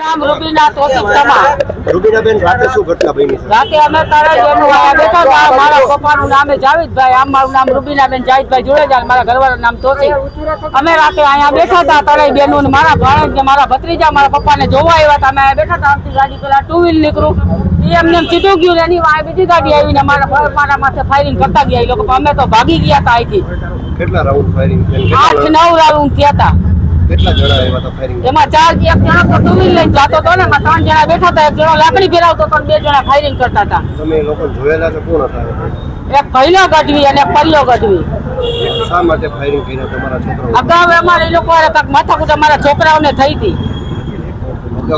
નામ રૂબીના તોસિફ તમા રૂબીનાબેન રાતે શું ઘટના બની રાતે અમે તારે એનું આ બેઠા હતા. મારા પપ્પાનું નામ જાવેદભાઈ આમ મારું નામ રૂબીનાબેન જાવેદભાઈ જોડેજા મારા ઘરવાળાનું નામ તોસિફ અમે રાતે અહીંયા બેઠા હતા તારે બેનો ને મારા ભાણેજ ને મારા ભત્રીજા મારા પપ્પાને જોવા આવ્યા હતા. અમે બેઠા હતા આમથી ગાડી પેલા ટુ વ્હીલ નીકળું. એ એમ સીધું ગયું એની વાંહે બીજી ગાડી આવીને મારા મારા માથે ફાયરિંગ કરતા ગયા. એ લોકો અમે તો ભાગી ગયા હતા અહીંથી. કેટલા રાઉન્ડ ફાયરિંગ આઠ નવ રાઉન્ડ થયા હતા. કેટલા જણા આવ્યા હતા ફાયરિંગ એમાં ચાર એક જણા તો ટુ વ્હીલ લઈને જતો હતો ને એમાં ત્રણ જણા બેઠા હતા એક જણો લાકડી ફેરવતો હતો બે જણા ફાયરિંગ કરતા હતા. તમે લોકો જોયેલા છે કોણ હતા એક ભૈલો ગઢવી અને એક ગઢવી. શા માટે ફાયરિંગ કર્યા તમારા છોકરાઓ? અગાઉ અમારે લોકો માથાકૂટ અમારા છોકરાઓને થઈ હતી.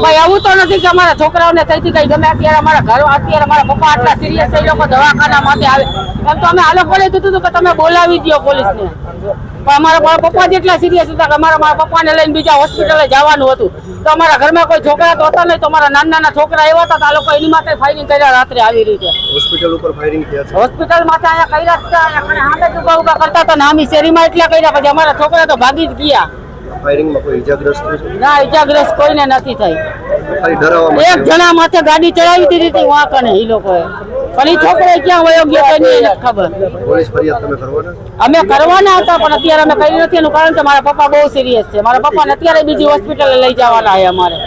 ભાઈ એવું તો નથી કે અમારા છોકરાઓને થઈ હતી કઈ ગમે અત્યારે અમારા ઘર અત્યારે અમારા પપ્પા આટલા સિરિયસ થઈ લોકો દવાખાના માટે આવે. એમ તો અમે આ લોકોને કીધું હતું કે તમે બોલાવી દો પોલીસને. પણ અમારા મારા પપ્પા જેટલા સિરિયસ હતા કે અમારા મારા પપ્પાને લઈને બીજા હોસ્પિટલે જવાનું હતું. તો અમારા ઘરમાં કોઈ છોકરા તો હતા નહીં તો અમારા નાના નાના છોકરા એવા હતા આ લોકો એની માટે ફાયરિંગ કર્યા રાત્રે આવી રીતે. હોસ્પિટલ ઉપર ફાયરિંગ થયા છે. હોસ્પિટલ માટે અહીંયા કર્યા હતા અને જ ઊભા ઊભા કરતા હતા ને શેરીમાં એટલા કર્યા પછી અમારા છોકરા તો ભાગી જ ગયા. ફાયરિંગમાં કોઈ ઈજાગ્રસ્ત ના ઈજાગ્રસ્ત કોઈને નથી થઈ. એક જણા માથે ગાડી ચડાવી દીધી હતી વાં કને ઈ લોકોએ. પણ એ છોકરો ક્યાં વયો ગયો તો નહીં એને ખબર. પોલીસ ફરિયાદ તમે કરવાના? અમે કરવાના હતા પણ અત્યારે અમે કરી નથી. એનું કારણ કે મારા પપ્પા બહુ સિરિયસ છે. મારા પપ્પાને અત્યારે બીજી હોસ્પિટલે લઈ જવાના છે અમારે.